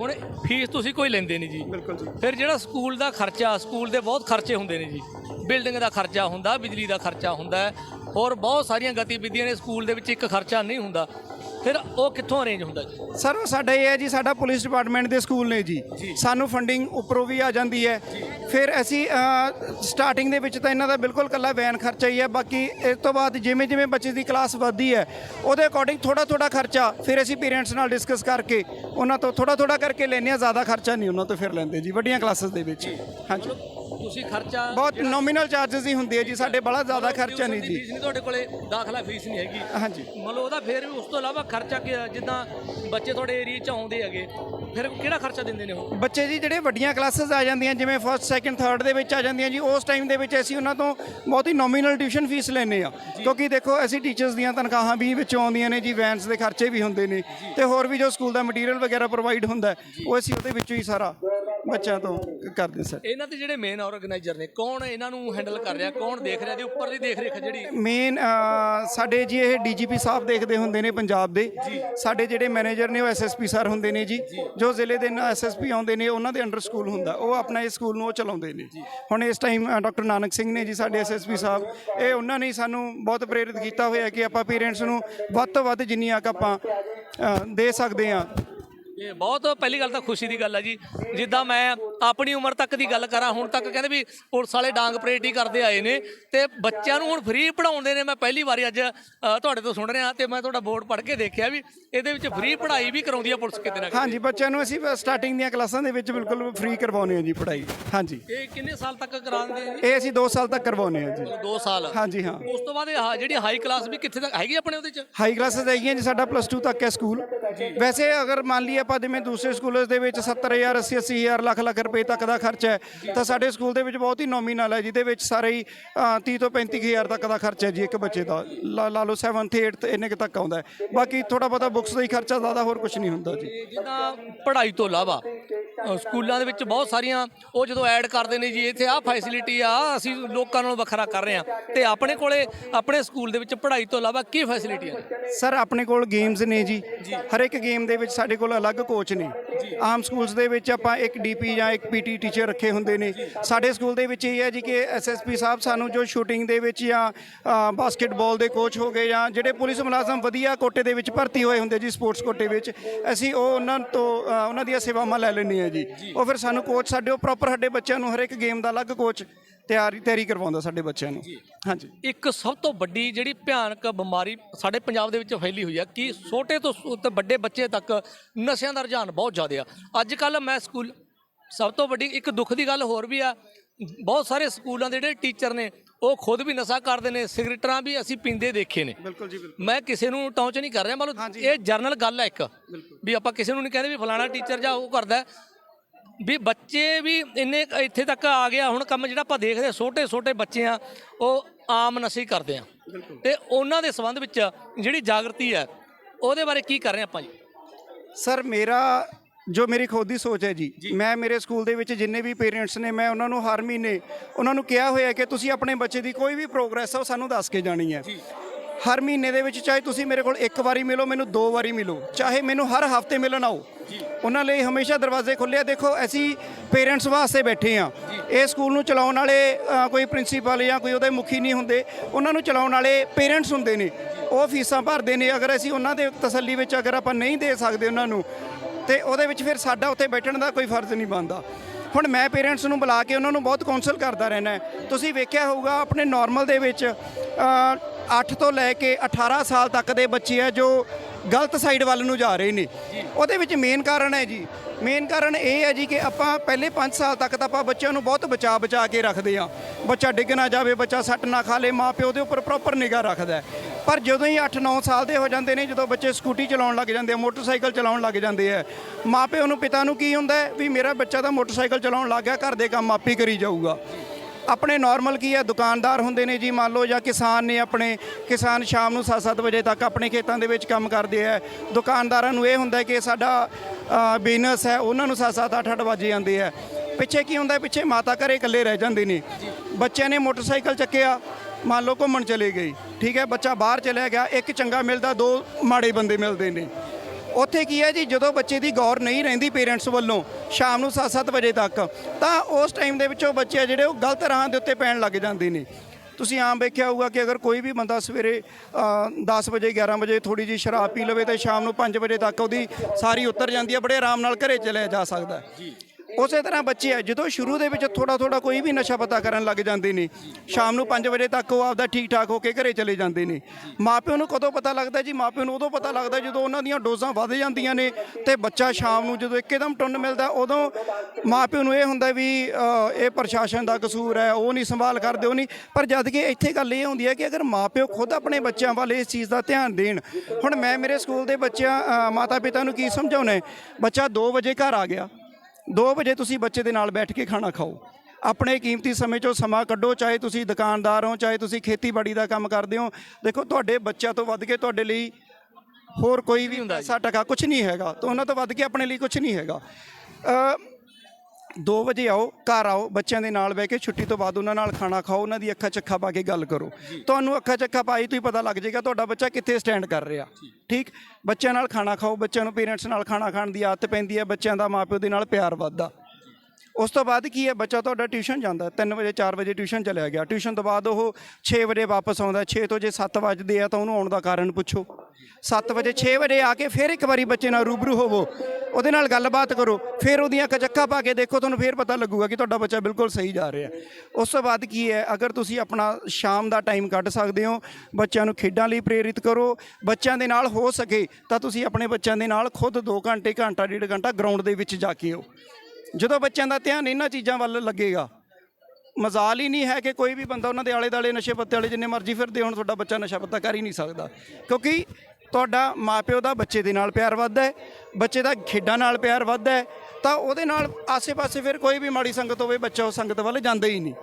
ਹੁਣ ਫੀਸ ਤੁਸੀਂ ਕੋਈ ਲੈਂਦੇ ਨਹੀਂ ਜੀ। ਬਿਲਕੁਲ ਜੀ। ਫਿਰ ਜਿਹੜਾ ਸਕੂਲ ਦਾ ਖਰਚਾ ਸਕੂਲ ਦੇ ਬਹੁਤ ਖਰਚੇ ਹੁੰਦੇ ਨੇ ਜੀ। ਬਿਲਡਿੰਗ ਦਾ ਖਰਚਾ ਹੁੰਦਾ ਬਿਜਲੀ ਦਾ ਖਰਚਾ ਹੁੰਦਾ ਹੋਰ ਬਹੁਤ ਸਾਰੀਆਂ ਗਤੀਵਿਧੀਆਂ ਨੇ ਸਕੂਲ ਦੇ ਵਿੱਚ ਇੱਕ ਖਰਚਾ ਨਹੀਂ ਹੁੰਦਾ। ਫਿਰ ਉਹ ਕਿੱਥੋਂ ਅਰੇਂਜ ਹੁੰਦਾ ਜੀ? ਸਰ ਉਹ ਸਾਡਾ ਇਹ ਹੈ ਜੀ ਸਾਡਾ ਪੁਲਿਸ ਡਿਪਾਰਟਮੈਂਟ ਦੇ ਸਕੂਲ ਨੇ ਜੀ। ਸਾਨੂੰ ਫੰਡਿੰਗ ਉੱਪਰੋਂ ਵੀ ਆ ਜਾਂਦੀ ਹੈ। ਫਿਰ ਅਸੀਂ ਸਟਾਰਟਿੰਗ ਦੇ ਵਿੱਚ ਤਾਂ ਇਹਨਾਂ ਦਾ ਬਿਲਕੁਲ ਕੱਲਾ ਵੈਨ ਖਰਚਾ ਹੀ ਹੈ। ਬਾਕੀ ਇਸ ਤੋਂ ਬਾਅਦ ਜਿਵੇਂ ਜਿਵੇਂ ਬੱਚੇ ਦੀ ਕਲਾਸ ਵੱਧਦੀ ਹੈ ਉਹਦੇ ਅਕੋਰਡਿੰਗ ਥੋੜਾ ਥੋੜਾ ਖਰਚਾ ਫਿਰ ਅਸੀਂ ਪੇਰੈਂਟਸ ਨਾਲ ਡਿਸਕਸ ਕਰਕੇ ਉਹਨਾਂ ਤੋਂ ਥੋੜਾ ਥੋੜਾ ਕਰਕੇ ਲੈਂਦੇ ਹਾਂ। ਜ਼ਿਆਦਾ ਖਰਚਾ ਨਹੀਂ ਉਹਨਾਂ ਤੋਂ ਫਿਰ ਲੈਂਦੇ ਜੀ ਵੱਡੀਆਂ ਕਲਾਸਿਸ ਦੇ ਵਿੱਚ। ਹਾਂਜੀ। ਤੁਸੀਂ ਖਰਚਾ ਬਹੁਤ ਨੋਮੀਨਲ ਚਾਰजेस ਹੀ ਹੁੰਦੇ ਆ ਜੀ ਸਾਡੇ ਬੜਾ ਜ਼ਿਆਦਾ ਖਰਚਾ ਨਹੀਂ ਜੀ। ਫੀਸ ਨਹੀਂ ਤੁਹਾਡੇ ਕੋਲੇ ਦਾਖਲਾ ਫੀਸ ਨਹੀਂ ਹੈਗੀ। ਹਾਂਜੀ। ਮਤਲਬ ਉਹਦਾ ਫਿਰ ਵੀ ਉਸ ਤੋਂ ਇਲਾਵਾ ਖਰਚਾ ਕੀ ਆ? ਜਿੱਦਾਂ ਬੱਚੇ ਤੁਹਾਡੇ ਏਰੀਆ 'ਚ ਆਉਂਦੇ ਹੈਗੇ ਫਿਰ ਕਿਹੜਾ ਖਰਚਾ ਦਿੰਦੇ ਨੇ ਉਹ? ਬੱਚੇ ਜੀ ਜਿਹੜੇ ਵੱਡੀਆਂ ਕਲਾਸਿਸ ਆ ਜਾਂਦੀਆਂ ਜਿਵੇਂ ਫਸਟ ਸੈਕੰਡ ਥਰਡ ਦੇ ਵਿੱਚ ਆ ਜਾਂਦੀਆਂ ਜੀ ਉਸ ਟਾਈਮ ਦੇ ਵਿੱਚ ਅਸੀਂ ਉਹਨਾਂ ਤੋਂ ਬਹੁਤ ਹੀ ਨੋਮੀਨਲ ਟਿਊਸ਼ਨ ਫੀਸ ਲੈਂਦੇ ਆ ਕਿਉਂਕਿ ਦੇਖੋ ਅਸੀਂ ਟੀਚਰਸ ਦੀਆਂ ਤਨਖਾਹਾਂ ਵੀ ਵਿੱਚੋਂ ਆਉਂਦੀਆਂ ਨੇ ਜੀ ਵੈਨਸ ਦੇ ਖਰਚੇ ਵੀ ਹੁੰਦੇ ਨੇ ਤੇ ਹੋਰ ਵੀ ਜੋ ਸਕੂਲ ਦਾ ਮਟੀਰੀਅਲ ਵਗੈਰਾ ਪ੍ਰੋਵਾਈਡ ਹੁੰਦਾ ਹੈ, ਉਹ ਅਸੀਂ ਉਹਦੇ ਵਿੱਚੋਂ ਹੀ ਸਾਰਾ ਬੱਚਿਆਂ ਤੋਂ ਕਰਦੇ ਸਰ। ਇਹਨਾਂ ਦੇ ਜਿਹੜੇ ਮੇਨ ਆਰਗੇਨਾਈਜ਼ਰ ਨੇ ਕੌਣ ਇਹਨਾਂ ਨੂੰ ਹੈਂਡਲ ਕਰ ਰਿਹਾ ਕੌਣ ਦੇਖ ਰਿਹਾ ਦੀ ਉੱਪਰ ਦੀ ਦੇਖ ਰੇਖ ਜਿਹੜੀ ਮੇਨ ਸਾਡੇ ਜੀ ਇਹ ਡੀਜੀਪੀ ਸਾਹਿਬ ਦੇਖਦੇ ਹੁੰਦੇ ਨੇ ਪੰਜਾਬ ਦੇ। ਸਾਡੇ ਜਿਹੜੇ ਮੈਨੇਜਰ ਨੇ ਉਹ ਐਸਐਸਪੀ ਸਰ ਹੁੰਦੇ ਨੇ ਜੀ। ਜੋ। ਜ਼ਿਲ੍ਹੇ ਦੇ ਨਾਲ ਐਸਐਸਪੀ ਆਉਂਦੇ ਨੇ ਉਹਨਾਂ ਦੇ ਅੰਡਰ ਸਕੂਲ ਹੁੰਦਾ। ਉਹ ਆਪਣਾ ਇਹ ਸਕੂਲ ਨੂੰ ਉਹ ਚਲਾਉਂਦੇ ਨੇ। ਹੁਣ ਇਸ ਟਾਈਮ ਡਾਕਟਰ ਨਾਨਕ ਸਿੰਘ ਨੇ ਜੀ ਸਾਡੇ ਐਸਐਸਪੀ ਸਾਹਿਬ ਇਹ ਉਹਨਾਂ ਨੇ ਸਾਨੂੰ ਬਹੁਤ ਪ੍ਰੇਰਿਤ ਕੀਤਾ ਹੋਇਆ ਕਿ ਆਪਾਂ ਪੇਰੈਂਟਸ ਨੂੰ ਵੱਧ ਤੋਂ ਵੱਧ ਜਿੰਨੀਆਂ ਕੁ ਆਪਾਂ ਦੇ ਸਕਦੇ ਹਾਂ। ਇਹ ਬਹੁਤ ਪਹਿਲੀ ਗੱਲ ਤਾਂ ਖੁਸ਼ੀ ਦੀ ਗੱਲ ਹੈ ਜੀ। ਜਿੱਦਾਂ ਮੈਂ ਆਪਣੀ ਉਮਰ ਤੱਕ ਦੀ ਗੱਲ ਕਰਾਂ ਹੁਣ ਤੱਕ ਕਹਿੰਦੇ ਵੀ ਪੁਲਿਸ ਵਾਲੇ ਡਾਂਗ ਪਰੇਡ ਹੀ ਕਰਦੇ ਆਏ ਨੇ ਤੇ ਬੱਚਿਆਂ ਨੂੰ ਹੁਣ ਫ੍ਰੀ ਪੜਾਉਂਦੇ ਨੇ। ਮੈਂ ਪਹਿਲੀ ਵਾਰੀ ਅੱਜ ਅ, ਤੁਹਾਡੇ ਤੋਂ ਸੁਣ ਰਿਹਾ ਤੇ ਮੈਂ ਤੁਹਾਡਾ ਬੋਰਡ ਪੜ੍ਹ ਕੇ ਦੇਖਿਆ ਵੀ ਇਹਦੇ ਵਿੱਚ ਫ੍ਰੀ ਪੜ੍ਹਾਈ ਵੀ ਕਰਾਉਂਦੀ ਆ ਪੁਲਿਸ ਕਿਤੇ ਨਾ ਕਿਤੇ। ਹਾਂਜੀ ਬੱਚਿਆਂ ਨੂੰ ਅਸੀਂ ਸਟਾਰਟਿੰਗ ਦੀਆਂ ਕਲਾਸਾਂ ਦੇ ਵਿੱਚ ਬਿਲਕੁਲ ਫ੍ਰੀ ਕਰਵਾਉਂਦੇ ਹਾਂ ਜੀ ਪੜ੍ਹਾਈ। ਹਾਂਜੀ। ਇਹ ਕਿੰਨੇ ਸਾਲ ਤੱਕ ਕਰਾਉਂਦੇ ਆ ਜੀ? ਇਹ ਅਸੀਂ 2 ਸਾਲ ਤੱਕ ਕਰਵਾਉਂਦੇ ਹਾਂ ਜੀ। 2 ਸਾਲ। ਹਾਂਜੀ ਹਾਂ। ਉਸ ਤੋਂ ਬਾਅਦ ਇਹ ਹਾ- ਜਿਹੜੀ ਹਾਈ ਕਲਾਸ ਵੀ ਕਿੱਥੇ ਤੱਕ ਹੈਗੀ ਆਪਣੇ ਉਹਦੇ ਚ? ਹਾਈ ਕਲਾਸਿਸ ਹੈਗੀਆਂ ਜੀ ਸਾਡਾ ਪਲੱਸ 2 ਤੱਕ ਹੈ ਸਕੂਲ ਵੈਸੇ ਅਗਰ ਮੰਨ ਲਈ ਆਪਾਂ ਜਿਵੇਂ ਦੂਸਰੇ ਸਕੂਲਸ ਦੇ ਵਿੱਚ 70000 80 80000 ਲੱਖ ਲੱਖ ਰੁਪਏ ਤੱਕ ਦਾ ਖਰਚਾ ਹੈ ਤਾਂ ਸਾਡੇ ਸਕੂਲ ਦੇ ਵਿੱਚ ਬਹੁਤ ਹੀ ਨੋਮੀਨਲ ਹੈ ਜਿਹਦੇ ਵਿੱਚ ਸਾਰੇ ਹੀ ਅ, 30 ਤੋਂ 35000 ਤੱਕ ਦਾ ਖਰਚਾ ਹੈ ਜੀ ਇੱਕ ਬੱਚੇ ਦਾ। ਲਾ ਲਓ 7th 8th ਇੰਨੇ ਕੁ ਤੱਕ ਆਉਂਦਾ ਬਾਕੀ ਥੋੜਾ ਬਹੁਤਾ ਬੁੱਕਸ ਦਾ ਹੀ ਖਰਚਾ ਜ਼ਿਆਦਾ ਹੋਰ ਕੁਝ ਨਹੀਂ ਹੁੰਦਾ ਜੀ। ਜਿੱਦਾਂ ਪੜ੍ਹਾਈ ਤੋਂ ਇਲਾਵਾ ਅ, ਸਕੂਲਾਂ ਦੇ ਵਿੱਚ ਬਹੁਤ ਸਾਰੀਆਂ ਉਹ ਜਦੋਂ ਐਡ ਕਰਦੇ ਨੇ ਜੀ ਇੱਥੇ ਆਹ ਫੈਸਿਲਿਟੀ ਆ ਅਸੀਂ ਲੋਕਾਂ ਨਾਲੋਂ ਵੱਖਰਾ ਕਰ ਰਹੇ ਹਾਂ। ਤੇ ਆਪਣੇ ਕੋਲੇ ਆਪਣੇ ਸਕੂਲ ਦੇ ਵਿੱਚ ਪੜ੍ਹਾਈ ਤੋਂ ਇਲਾਵਾ ਕੀ ਫੈਸਿਲਿਟੀਆਂ ਨੇ ਸਰ ਆਪਣੇ ਕੋਲ ਗੇਮਸ ਨੇ ਜੀ। ਹਰ ਇੱਕ ਗੇਮ ਦੇ ਵਿੱਚ ਸਾਡੇ ਕੋਲ ਅਲੱਗ ਕੋਚ ਨੇ। ਆਮ ਸਕੂਲਸ ਦੇ ਵਿੱਚ ਆਪਾਂ ਇੱਕ ਡੀਪੀ ਜਾਂ ਇੱਕ ਪੀਟੀ ਟੀਚਰ ਰੱਖੇ ਹੁੰਦੇ ਨੇ। ਸਾਡੇ ਸਕੂਲ ਦੇ ਵਿੱਚ ਇਹ ਹੈ ਜੀ ਕਿ ਐਸਐਸਪੀ ਸਾਹਿਬ ਸਾਨੂੰ ਜੋ ਸ਼ੂਟਿੰਗ ਦੇ ਵਿੱਚ ਜਾਂ ਬਾਸਕਟਬਾਲ ਦੇ ਕੋਚ ਹੋ ਗਏ ਜਾਂ ਜਿਹੜੇ ਪੁਲਿਸ ਮੁਲਾਜ਼ਮ ਵਧੀਆ ਕੋਟੇ ਦੇ ਵਿੱਚ ਭਰਤੀ ਹੋਏ ਹੁੰਦੇ ਜੀ ਸਪੋਰਟਸ ਕੋਟੇ ਵਿੱਚ ਅਸੀਂ ਉਹ ਉਹਨਾਂ ਤੋਂ ਅ, ਉਹਨਾਂ ਦੀਆਂ ਸੇਵਾਵਾਂ ਲੈ ਲੈਂਦੇ ਹਾਂ ਜੀ। ਉਹ ਫਿਰ ਸਾਨੂੰ ਕੋਚ ਸਾਡੇ ਉਹ ਪ੍ਰੋਪਰ ਸਾਡੇ ਬੱਚਿਆਂ ਨੂੰ ਹਰ ਇੱਕ ਗੇਮ ਦਾ ਅਲੱਗ ਕੋਚ ਤਿਆਰੀ ਤਿਆਰੀ ਕਰਵਾਉਂਦਾ ਸਾਡੇ ਬੱਚਿਆਂ ਨੂੰ। ਹਾਂਜੀ। ਇੱਕ ਸਭ ਤੋਂ ਵੱਡੀ ਜਿਹੜੀ ਭਿਆਨਕ ਬਿਮਾਰੀ ਸਾਡੇ ਪੰਜਾਬ ਦੇ ਵਿੱਚ ਫੈਲੀ ਹੋਈ ਆ ਕਿ ਛੋਟੇ ਤੋਂ ਸ- ਤੇ ਵੱਡੇ ਬੱਚੇ ਤੱਕ ਨਸ਼ਿਆਂ ਦਾ ਰੁਝਾਨ ਬਹੁਤ ਜ਼ਿਆਦਾ ਆ। ਅੱਜ ਕੱਲ ਮੈਂ ਸਕੂਲ ਸਭ ਤੋਂ ਵੱਡੀ ਇੱਕ ਦੁੱਖ ਦੀ ਗੱਲ ਹੋਰ ਵੀ ਆ। ਬਹੁਤ ਸਾਰੇ ਸਕੂਲਾਂ ਦੇ ਜਿਹੜੇ ਟੀਚਰ ਨੇ ਉਹ ਖੁਦ ਵੀ ਨਸ਼ਾ ਕਰਦੇ ਨੇ ਸਿਗਰਟਾਂ ਵੀ ਅਸੀਂ ਪੀਂਦੇ ਦੇਖੇ ਨੇ। ਬਿਲਕੁਲ ਜੀ ਬਿਲਕੁਲ। ਮੈਂ ਕਿਸੇ ਨੂੰ ਟੌਂਚ ਨਹੀਂ ਕਰ ਰਿਹਾ ਮਤਲਬ ਇਹ ਜਰਨਲ ਗੱਲ ਹੈ ਇੱਕ। ਵੀ ਆਪਾਂ ਕਿਸੇ ਨੂੰ ਨਹੀਂ ਕਹਿੰਦੇ ਵੀ ਫਲਾਣਾ ਟੀਚਰ ਜਾਂ ਉਹ ਕਰਦਾ। ਹੈ। ਵੀ ਬੱਚੇ ਵੀ ਇੰਨੇ ਇੱਥੇ ਤੱਕ ਆ ਗਿਆ ਹੁਣ ਕੰਮ ਜਿਹੜਾ ਆਪਾਂ ਦੇਖਦੇ ਛੋਟੇ ਛੋਟੇ ਬੱਚੇ ਆ ਉਹ ਆਮ ਨਸ਼ੇ ਹੀ ਕਰਦੇ ਆ। ਤੇ ਉਹਨਾਂ ਦੇ ਸੰਬੰਧ ਵਿੱਚ ਜਿਹੜੀ ਜਾਗਰਤੀ ਹੈ ਉਹਦੇ ਬਾਰੇ ਕੀ ਕਰ ਰਹੇ ਆਪਾਂ ਜੀ? ਸਰ ਮੇਰਾ ਜੋ ਮੇਰੀ ਖੁਦ ਦੀ ਸੋਚ ਹੈ ਜੀ ਮੈਂ ਮੇਰੇ ਸਕੂਲ ਦੇ ਵਿੱਚ ਜਿੰਨੇ ਵੀ ਪੇਰੈਂਟਸ ਨੇ ਮੈਂ ਉਹਨਾਂ ਨੂੰ ਹਰ ਮਹੀਨੇ ਉਹਨਾਂ ਨੂੰ ਕਿਹਾ ਹੋਇਆ ਕਿ ਤੁਸੀਂ ਆਪਣੇ ਬੱਚੇ ਦੀ ਕੋਈ ਵੀ ਪ੍ਰੋਗਰੈਸ ਹੈ ਉਹ ਸਾਨੂੰ ਦੱਸ ਕੇ ਜਾਣੀ ਹੈ। ਹਰ ਮਹੀਨੇ ਦੇ ਵਿੱਚ ਚਾਹੇ ਤੁਸੀਂ ਮੇਰੇ ਕੋਲ ਇੱਕ ਵਾਰੀ ਮਿਲੋ ਮੈਨੂੰ ਦੋ ਵਾਰੀ ਮਿਲੋ ਚਾਹੇ ਮੈਨੂੰ ਹਰ ਹਫ਼ਤੇ ਮਿਲਣ ਆਓ। ਉਹਨਾਂ ਲਈ ਹਮੇਸ਼ਾ ਦਰਵਾਜ਼ੇ ਖੁੱਲੇ ਆ। ਦੇਖੋ ਅਸੀਂ ਪੇਰੈਂਟਸ ਵਾਸਤੇ ਬੈਠੇ ਆ ਇਹ ਸਕੂਲ ਨੂੰ ਚਲਾਉਣ ਵਾਲੇ ਕੋਈ ਪ੍ਰਿੰਸੀਪਲ ਜਾਂ ਕੋਈ ਉਹਦੇ ਮੁਖੀ ਨਹੀਂ ਹੁੰਦੇ। ਉਹਨਾਂ ਨੂੰ ਚਲਾਉਣ ਵਾਲੇ ਪੇਰੈਂਟਸ ਹੁੰਦੇ ਨੇ। ਉਹ ਫੀਸਾਂ ਭਰਦੇ ਨੇ। ਅਗਰ ਅਸੀਂ ਉਹਨਾਂ ਦੇ ਤਸੱਲੀ ਵਿੱਚ ਅਗਰ ਆਪਾਂ ਨਹੀਂ ਦੇ ਸਕਦੇ ਉਹਨਾਂ ਨੂੰ ਤੇ ਉਹਦੇ ਵਿੱਚ ਫਿਰ ਸਾਡਾ ਉੱਥੇ ਬੈਠਣ ਦਾ ਕੋਈ ਫਰਜ਼ ਨਹੀਂ ਬਣਦਾ। ਹੁਣ ਮੈਂ ਪੇਰੈਂਟਸ ਨੂੰ ਬੁਲਾ ਕੇ ਉਹਨਾਂ ਨੂੰ ਬਹੁਤ ਕਾਉਂਸਲ ਕਰਦਾ ਰਹਿਣਾ ਤੁਸੀਂ ਵੇਖਿਆ ਹੋਊਗਾ ਆਪਣੇ ਨਾਰਮਲ ਦੇ ਵਿੱਚ 8 ਤੋਂ ਲੈ ਕੇ 18 ਸਾਲ ਤੱਕ ਦੇ ਬੱਚੇ ਆ ਜੋ ਗਲਤ ਸਾਈਡ ਵੱਲ ਨੂੰ ਜਾ ਰਹੇ ਨੇ। ਉਹਦੇ ਵਿੱਚ ਮੇਨ ਕਾਰਨ ਹੈ ਜੀ। ਮੇਨ ਕਾਰਨ ਇਹ ਹੈ ਜੀ ਕਿ ਆਪਾਂ ਪਹਿਲੇ 5 ਸਾਲ ਤੱਕ ਤਾਂ ਆਪਾਂ ਬੱਚਿਆਂ ਨੂੰ ਬਹੁਤ ਬਚਾ ਬਚਾ ਕੇ ਰੱਖਦੇ ਆ ਬੱਚਾ ਡਿੱਗ ਨਾ ਜਾਵੇ ਬੱਚਾ ਸੱਟ ਨਾ ਖਾ ਲੇ ਮਾਪਿਓ ਦੇ ਉੱਪਰ ਪ੍ਰੋਪਰ ਨਿਗਾਹ ਰੱਖਦਾ। ਪਰ ਜਦੋਂ ਹੀ 8-9 ਸਾਲ ਦੇ ਹੋ ਜਾਂਦੇ ਨੇ ਜਦੋਂ ਬੱਚੇ ਸਕੂਟੀ ਚਲਾਉਣ ਲੱਗ ਜਾਂਦੇ ਆ ਮੋਟਰਸਾਈਕਲ ਚਲਾਉਣ ਲੱਗ ਜਾਂਦੇ ਆ ਮਾਪਿਓ ਨੂੰ ਪਿਤਾ ਨੂੰ ਕੀ ਹੁੰਦਾ ਵੀ ਮੇਰਾ ਬੱਚਾ ਤਾਂ ਮੋਟਰਸਾਈਕਲ ਚਲਾਉਣ ਲੱਗ ਗਿਆ ਘਰ ਦੇ ਕੰਮ ਆਪੇ ਕਰੀ ਜਾਊਗਾ। ਆਪਣੇ ਨਾਰਮਲ ਕੀ ਹੈ? ਦੁਕਾਨਦਾਰ ਹੁੰਦੇ ਨੇ ਜੀ, ਮੰਨ ਲਓ ਜਾਂ ਕਿਸਾਨ ਨੇ ਆਪਣੇ, ਕਿਸਾਨ ਸ਼ਾਮ ਨੂੰ 7-7 ਵਜੇ ਤੱਕ ਆਪਣੇ ਖੇਤਾਂ ਦੇ ਵਿੱਚ ਕੰਮ ਕਰਦੇ ਆ। ਦੁਕਾਨਦਾਰਾਂ ਨੂੰ ਇਹ ਹੁੰਦਾ ਕਿ ਸਾਡਾ ਬਿਜ਼ਨਸ ਹੈ, ਉਹਨਾਂ ਨੂੰ 7-7 8-8 ਵਜੇ ਜਾਂਦੇ ਆ। ਪਿੱਛੇ ਕੀ ਹੁੰਦਾ, ਪਿੱਛੇ ਮਾਤਾ ਘਰੇ ਇਕੱਲੇ ਰਹਿ ਜਾਂਦੇ ਨੇ। ਬੱਚਿਆਂ ਨੇ ਮੋਟਰਸਾਈਕਲ ਚੱਕਿਆ, ਮੰਨ ਲਓ ਘੁੰਮਣ ਚਲੇ ਗਏ। ਠੀਕ ਹੈ, ਬੱਚਾ ਬਾਹਰ ਚਲਿਆ ਗਿਆ, ਇੱਕ ਚੰਗਾ ਮਿਲਦਾ, ਦੋ ਮਾੜੇ ਬੰਦੇ ਮਿਲਦੇ ਨੇ। ਉੱਥੇ ਕੀ ਹੈ ਜੀ ਜਦੋਂ ਬੱਚੇ ਦੀ ਗੌਰ ਨਹੀਂ ਰਹਿੰਦੀ ਪੇਰੈਂਟਸ ਵੱਲੋਂ ਸ਼ਾਮ ਨੂੰ 7-7 ਵਜੇ ਤੱਕ ਤਾਂ ਉਸ ਟਾਈਮ ਦੇ ਵਿੱਚ ਉਹ ਬੱਚੇ ਆ ਜਿਹੜੇ ਉਹ ਗਲਤ ਰਾਹਾਂ ਦੇ ਉੱਤੇ ਪੈਣ ਲੱਗ ਜਾਂਦੇ ਨੇ। ਤੁਸੀਂ ਆਮ ਵੇਖਿਆ ਹੋਊਗਾ ਕਿ ਅਗਰ ਕੋਈ ਵੀ ਬੰਦਾ ਸਵੇਰੇ ਅ, 10 ਵਜੇ 11 ਵਜੇ ਥੋੜੀ ਜੀ ਸ਼ਰਾਬ ਪੀ ਲਵੇ ਤੇ ਸ਼ਾਮ ਨੂੰ 5 ਵਜੇ ਤੱਕ ਉਹਦੀ ਸਾਰੀ ਉਤਰ ਜਾਂਦੀ ਹੈ ਬੜੇ ਆਰਾਮ ਨਾਲ ਘਰੇ ਚਲਿਆ ਜਾ ਸਕਦਾ ਹੈ। ਉਸੇ ਤਰ੍ਹਾਂ ਬੱਚੇ ਆ, ਜਦੋਂ ਸ਼ੁਰੂ ਦੇ ਵਿੱਚ ਥੋੜਾ ਥੋੜਾ ਕੋਈ ਵੀ ਨਸ਼ਾ ਪਤਾ ਕਰਨ ਲੱਗ ਜਾਂਦੇ ਨੇ, ਸ਼ਾਮ ਨੂੰ 5 ਵਜੇ ਤੱਕ ਉਹ ਆਪਦਾ ਠੀਕ ਠਾਕ ਹੋ ਕੇ ਘਰੇ ਚਲੇ ਜਾਂਦੇ ਨੇ। ਮਾਪਿਓ ਨੂੰ ਕਦੋਂ ਪਤਾ ਲੱਗਦਾ ਜੀ? ਮਾਪਿਓ ਨੂੰ ਉਦੋਂ ਪਤਾ ਲੱਗਦਾ ਜਦੋਂ ਉਹਨਾਂ ਦੀਆਂ ਡੋਜ਼ਾਂ ਵੱਧ ਜਾਂਦੀਆਂ ਨੇ ਤੇ ਬੱਚਾ ਸ਼ਾਮ ਨੂੰ ਜਦੋਂ ਇੱਕਦਮ ਟੁੰਨ ਮਿਲਦਾ, ਉਦੋਂ ਮਾਪਿਓ ਨੂੰ ਇਹ ਹੁੰਦਾ ਵੀ ਇਹ ਪ੍ਰਸ਼ਾਸਨ ਦਾ ਕਸੂਰ ਹੈ, ਉਹ ਨਹੀਂ ਸੰਭਾਲ ਕਰਦੇ, ਉਹ ਨਹੀਂ। ਪਰ ਜਦ ਕਿ ਇੱਥੇ ਗੱਲ ਇਹ ਹੁੰਦੀ ਹੈ ਕਿ ਅਗਰ ਮਾਪਿਓ ਖੁਦ ਆਪਣੇ ਬੱਚਿਆਂ ਵੱਲ ਇਸ ਚੀਜ਼ ਦਾ ਧਿਆਨ ਦੇਣ, ਹੁਣ ਮੈਂ ਮੇਰੇ ਸਕੂਲ ਦੇ ਬੱਚਿਆਂ ਮਾਤਾ ਪਿਤਾ ਨੂੰ ਕੀ ਸਮਝਾਉਣਾ ਬੱਚਾ 2 ਵਜੇ ਘਰ ਆ ਗਿਆ। 2 ਵਜੇ ਤੁਸੀਂ ਬੱਚੇ ਦੇ ਨਾਲ ਬੈਠ ਕੇ ਖਾਣਾ ਖਾਓ। ਆਪਣੇ ਕੀਮਤੀ ਸਮੇਂ 'ਚੋਂ ਸਮਾਂ ਕੱਢੋ ਚਾਹੇ ਤੁਸੀਂ ਦੁਕਾਨਦਾਰ ਹੋ ਚਾਹੇ ਤੁਸੀਂ ਖੇਤੀਬਾੜੀ ਦਾ ਕੰਮ ਕਰਦੇ ਹੋ। ਦੇਖੋ ਤੁਹਾਡੇ ਬੱਚਿਆਂ ਤੋਂ ਵੱਧ ਕੇ ਤੁਹਾਡੇ ਲਈ ਹੋਰ ਕੋਈ ਵੀ ਪੈਸਾ ਟਕਾ ਕੁਝ ਨਹੀਂ ਹੈਗਾ। ਤਾਂ ਉਹਨਾਂ ਤੋਂ ਵੱਧ ਕੇ ਆਪਣੇ ਲਈ ਕੁਝ ਨਹੀਂ ਹੈਗਾ। 2 ਵਜੇ ਆਓ ਘਰ ਆਓ ਬੱਚਿਆਂ ਦੇ ਨਾਲ ਬਹਿ ਕੇ ਛੁੱਟੀ ਤੋਂ ਬਾਅਦ ਉਹਨਾਂ ਨਾਲ ਖਾਣਾ ਖਾਓ ਉਹਨਾਂ ਦੀ ਅੱਖਾਂ ਚੱਖਾ ਪਾ ਕੇ ਗੱਲ ਕਰੋ। ਤੁਹਾਨੂੰ ਅੱਖਾਂ ਚੱਖਾ ਪਾਈ ਤੋਂ ਹੀ ਪਤਾ ਲੱਗ ਜਾਏਗਾ ਤੁਹਾਡਾ ਬੱਚਾ ਕਿੱਥੇ ਸਟੈਂਡ ਕਰ ਰਿਹਾ। ਠੀਕ? ਬੱਚਿਆਂ ਨਾਲ ਖਾਣਾ ਖਾਓ ਬੱਚਿਆਂ ਨੂੰ ਪੇਰੈਂਟਸ ਨਾਲ ਖਾਣਾ ਖਾਣ ਦੀ ਆਦਤ ਪੈਂਦੀ ਹੈ ਬੱਚਿਆਂ ਦਾ ਮਾਪਿਓ ਦੇ ਨਾਲ ਪਿਆਰ ਵੱਧਦਾ। ਉਸ ਤੋਂ ਬਾਅਦ ਕੀ ਹੈ ਬੱਚਾ ਤੁਹਾਡਾ ਟਿਊਸ਼ਨ ਜਾਂਦਾ 3 ਵਜੇ 4 ਵਜੇ ਟਿਊਸ਼ਨ ਚਲਿਆ ਗਿਆ। ਟਿਊਸ਼ਨ ਤੋਂ ਬਾਅਦ ਉਹ 6 ਵਜੇ ਵਾਪਸ ਆਉਂਦਾ 6 ਤੋਂ ਜੇ 7 ਵੱਜਦੇ ਆ ਤਾਂ ਉਹਨੂੰ ਆਉਣ ਦਾ ਕਾਰਨ ਪੁੱਛੋ। 7 ਵਜੇ 6 ਵਜੇ ਆ ਕੇ ਫਿਰ ਇੱਕ ਵਾਰੀ ਬੱਚੇ ਨਾਲ ਰੂਬਰੂ ਹੋਵੋ। ਉਹਦੇ ਨਾਲ ਗੱਲਬਾਤ ਕਰੋ। ਫਿਰ ਉਹਦੀਆਂ ਕਚੱਕਾ ਪਾ ਕੇ ਦੇਖੋ, ਤੁਹਾਨੂੰ ਫਿਰ ਪਤਾ ਲੱਗੂਗਾ ਕਿ ਤੁਹਾਡਾ ਬੱਚਾ ਬਿਲਕੁਲ ਸਹੀ ਜਾ ਰਿਹਾ। ਉਸ ਤੋਂ ਬਾਅਦ ਕੀ ਹੈ, ਅਗਰ ਤੁਸੀਂ ਆਪਣਾ ਸ਼ਾਮ ਦਾ ਟਾਈਮ ਕੱਢ ਸਕਦੇ ਹੋ, ਬੱਚਿਆਂ ਨੂੰ ਖੇਡਾਂ ਲਈ ਪ੍ਰੇਰਿਤ ਕਰੋ। ਬੱਚਿਆਂ ਦੇ ਨਾਲ ਹੋ ਸਕੇ ਤਾਂ ਤੁਸੀਂ ਆਪਣੇ ਬੱਚਿਆਂ ਦੇ ਨਾਲ ਖੁਦ 2 ਘੰਟੇ, ਘੰਟਾ, ਡੇਢ ਘੰਟਾ ਗਰਾਊਂਡ ਦੇ ਵਿੱਚ ਜਾ ਕੇ ਆਓ। ਜਦੋਂ ਬੱਚਿਆਂ ਦਾ ਧਿਆਨ ਇਹਨਾਂ ਚੀਜ਼ਾਂ ਵੱਲ ਲੱਗੇਗਾ ਮਜ਼ਾਲ ਹੀ ਨਹੀਂ ਹੈ ਕਿ ਕੋਈ ਵੀ ਬੰਦਾ ਉਹਨਾਂ ਦੇ ਆਲੇ ਦਾਲੇ ਨਸ਼ੇ ਪੱਤੇ ਵਾਲੇ ਜਿੰਨੇ ਮਰਜ਼ੀ ਫਿਰਦੇ ਹੋਣ, ਤੁਹਾਡਾ ਬੱਚਾ ਨਸ਼ਾ ਪੱਤਾ ਕਰ ਹੀ ਨਹੀਂ ਸਕਦਾ। ਕਿਉਂਕਿ ਤੁਹਾਡਾ ਮਾਪਿਓ ਦਾ ਬੱਚੇ ਦੇ ਨਾਲ ਪਿਆਰ ਵੱਧਦਾ ਹੈ, ਬੱਚੇ ਦਾ ਖੇਡਾਂ ਨਾਲ ਪਿਆਰ ਵੱਧਦਾ ਹੈ, ਤਾਂ ਉਹਦੇ ਨਾਲ ਆਸੇ-ਪਾਸੇ ਫਿਰ ਕੋਈ ਵੀ ਮਾੜੀ ਸੰਗਤ ਹੋਵੇ, ਬੱਚਾ ਉਹ ਸੰਗਤ ਵੱਲ ਜਾਂਦਾ ਹੀ ਨਹੀਂ।